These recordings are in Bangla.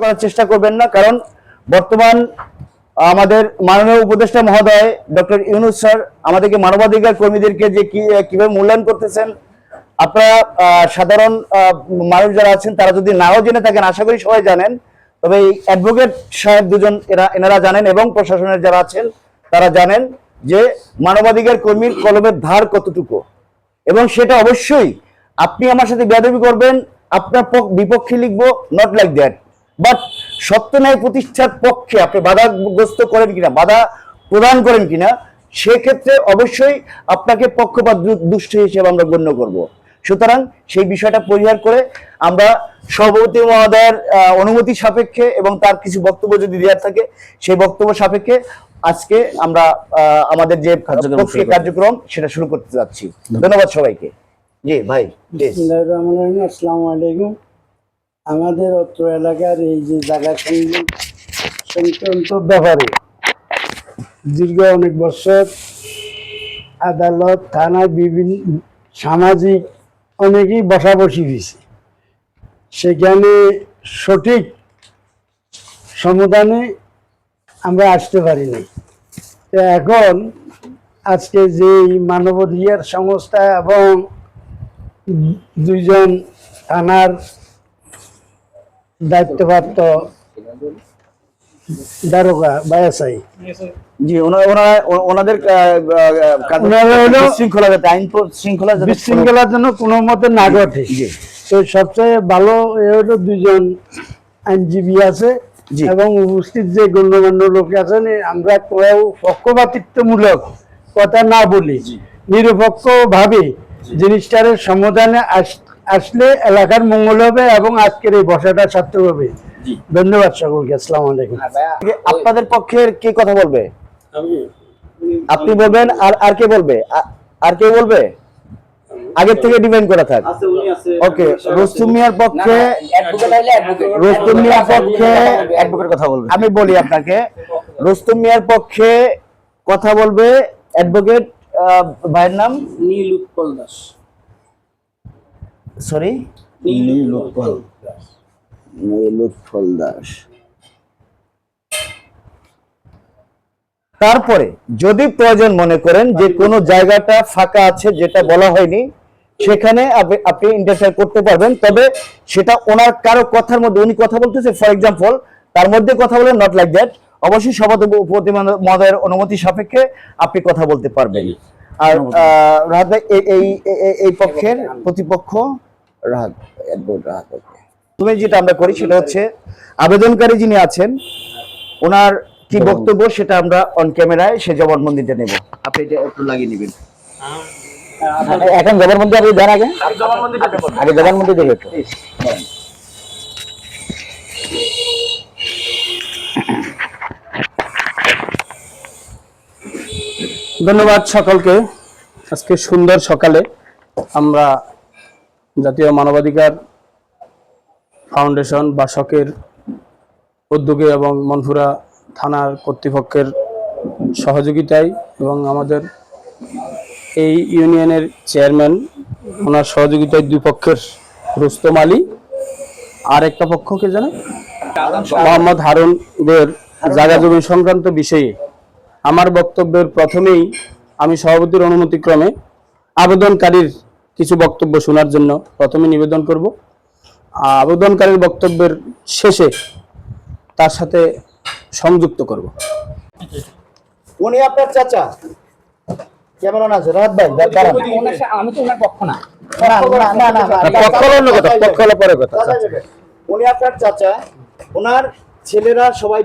করার চেষ্টা করবেন না, কারণ বর্তমান আমাদের মাননীয় উপদেষ্টা মহোদয় ডক্টর ইউনুস স্যার আমাদেরকে মানবাধিকার কর্মীদেরকে যে কীভাবে মূল্যায়ন করতেছেন, আপনারা সাধারণ মানুষ যারা আছেন তারা যদি নাও জেনে থাকেন, আশা করি সবাই জানেন, তবে এই অ্যাডভোকেট সাহেব দুজন এরা, এনারা জানেন এবং প্রশাসনের যারা আছেন তারা জানেন যে মানবাধিকার কর্মীর কলমের ধার কতটুকু। এবং সেটা অবশ্যই আপনি আমার সাথে বেয়াদবি করবেন, আপনার বিপক্ষে লিখব নট লাইক দ্যাট বাট সত্য ন্যায় প্রতিষ্ঠার পক্ষে আপনি বাধাগ্রস্ত করেন কিনা বাধা প্রদান করেন কিনা সেক্ষেত্রে অবশ্যই আপনাকে পক্ষপাত দুষ্ট হিসেবে আমরা গণ্য করব। সুতরাং সেই বিষয়টা পরিহার করে আমরা সভাপতি মহোদয়ের আহ, অনুমতি সাপেক্ষে এবং তার কিছু বক্তব্য যদি দেওয়ার থাকে সেই বক্তব্য সাপেক্ষে আজকে আমরা আহ, আমাদের যে কার্যক্রম সেটা শুরু করতে যাচ্ছি। ধন্যবাদ সবাইকে। জি ভাই আসসালামু আলাইকুম। আমাদের অত্র এলাকার এই যে জায়গা সংক্রান্ত ব্যাপারে দীর্ঘ অনেক বছর আদালত, থানায় বিভিন্ন সামাজিক অনেকেই বসাবসি হয়েছে সেখানে সঠিক সমাধানে আমরা আসতে পারিনি তো এখন আজকে যে মানবাধিকার সংস্থা এবং দুইজন থানার দায়িত্বপ্রাপ্ত দারোগা বা এসআই জি ওনারা ওনাদের যাতে আইন শৃঙ্খলা বিশৃঙ্খলার জন্য কোনো মতে না ঘটে তো সবচেয়ে ভালো এ হলো দুজন আইনজীবী আছে। এবং উপস্থিত যে গণ্যমান্য লোক আছেন আমরা কেউ পক্ষপাতিত্বমূলক কথা না বলি। নিরপেক্ষ ভাবে জিনিসটার সমাধানে আস- আসলে এলাকার মঙ্গল হবে এবং আজকের এই বসাটা সার্থক হবে। ধন্যবাদ সকলকে আসসালাম আলাইকুম। আপনাদের পক্ষের কে কথা বলবে? আপনি বলবেন আর আর কে বলবে? আর কে বলবে? আগের থেকে ডিমান্ড করা থাক। ওকে রুস্তুম মিয়ার পক্ষে রুস্তুম মিয়ার পক্ষে অ্যাডভোকেট কথা বলবে। আমি বলি আপনাকে রুস্তুম মিয়ার পক্ষে কথা বলবে অ্যাডভোকেট ভাইয়ের নাম? নীল উৎপল দাস। সরি নীলুৎপল লুৎফল দাস। তারপরে যদি প্রয়োজন মনে করেন যে কোনো জায়গাটা ফাঁকা আছে যেটা বলা হয়নি সেখানে আপনি- ইন্টারফেয়ার করতে পারবেন তবে সেটা ওনার কারও কথার মধ্যে উনি কথা বলতেছে ফর এক্সাম্পল তার মধ্যে কথা বলেন নট লাইক দ্যাট অবশ্যই সভাপতি মহোদয়ের অনুমতি সাপেক্ষে আপনি কথা বলতে পারবেন। আর আহ, রাহাত ভাই এই- এই এই- এই পক্ষের প্রতিপক্ষ রাহাত অ্যাডভোকেট রাহাত ওকে তুমি যেটা আমরা করি সেটা হচ্ছে আবেদনকারী যিনি আছেন ওনার কি বক্তব্য সেটা আমরা অন ক্যামেরায় সে জবানবন্দিটা নেব। আপনি এটা একটু লাগিয়ে নেবেন। এখন জবানবন্দি আপনি দেন আগে। আগে জবানবন্দি দেবে একটু। ধন্যবাদ সকলকে। আজকে সুন্দর সকালে আমরা জাতীয় মানবাধিকার ফাউন্ডেশন বা শকের উদ্যোগে এবং মনপুরা থানার কর্তৃপক্ষের সহযোগিতায় এবং আমাদের এই ইউনিয়নের চেয়ারম্যান, ওনার সহযোগিতায় দুই পক্ষের রুস্তম আলী আর একটা পক্ষকে জানে? মোহাম্মদ হারুনদের জায়গা জমি সংক্রান্ত বিষয়ে। আমার বক্তব্যের প্রথমেই আমি সভাপতির অনুমতিক্রমে আবেদনকারীর কিছু বক্তব্য শোনার জন্য প্রথমে নিবেদন করব। আবেদনকারীর বক্তব্যের শেষে তার সাথে সংযুক্ত করব। উনি আপনার চাচা। কেমন আছে রাহাত ভাই আমি তো ওনার পক্ষ না। উনি আপনার চাচা। ওনার ছেলেরা সবাই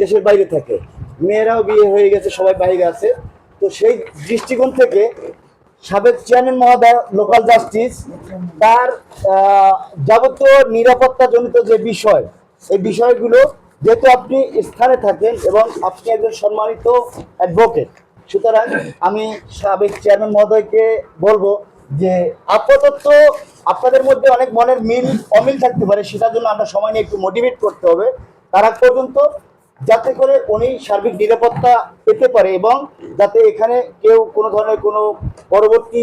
দেশের বাইরে থাকে। মেয়েরাও বিয়ে হয়ে গেছে সবাই বাইরে আছে। তো সেই দৃষ্টিকোণ থেকে সাবেক চেয়ারম্যান মহোদয়, লোকাল জাস্টিস, তার যাবতীয় নিরাপত্তা জনিত যে বিষয়, এই বিষয়গুলো যেহেতু আপনি স্থানে থাকেন এবং আপনি একজন সম্মানিত অ্যাডভোকেট সুতরাং আমি সাবেক চেয়ারম্যান মহোদয়কে বলব যে আপাতত আপনাদের মধ্যে অনেক মনের মিল অমিল থাকতে পারে, সেটার জন্য আমরা সময় নিয়ে একটু মোটিভেট করতে হবে। তার পর্যন্ত যাতে করে উনি সার্বিক নিরাপত্তা পেতে পারে এবং যাতে এখানে কেউ কোনো ধরনের কোনো পরবর্তী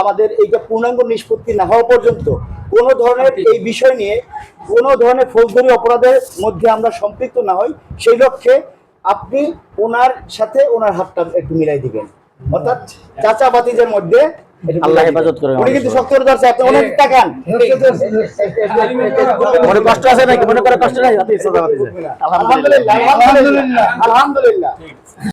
আমাদের এইটা পূর্ণাঙ্গ নিষ্পত্তি না হওয়া পর্যন্ত কোনো ধরনের এই বিষয় নিয়ে কোনো ধরনের ফৌজদারি অপরাধের মধ্যে আমরা সম্পৃক্ত না হই, সেই লক্ষ্যে আপনি ওনার সাথে ওনার হাতটা একটু মিলাই দিবেন। অর্থাৎ চাচা বাতিজের মধ্যে আল্লাহ হেফাজত করে উনি কিন্তু শক্ত করে ধরছে আপনি অনেক তাকান মনে কষ্ট আছে নাকি মনে করে কষ্ট নাই আলহামদুলিল্লাহ আলহামদুলিল্লাহ আলহামদুলিল্লাহ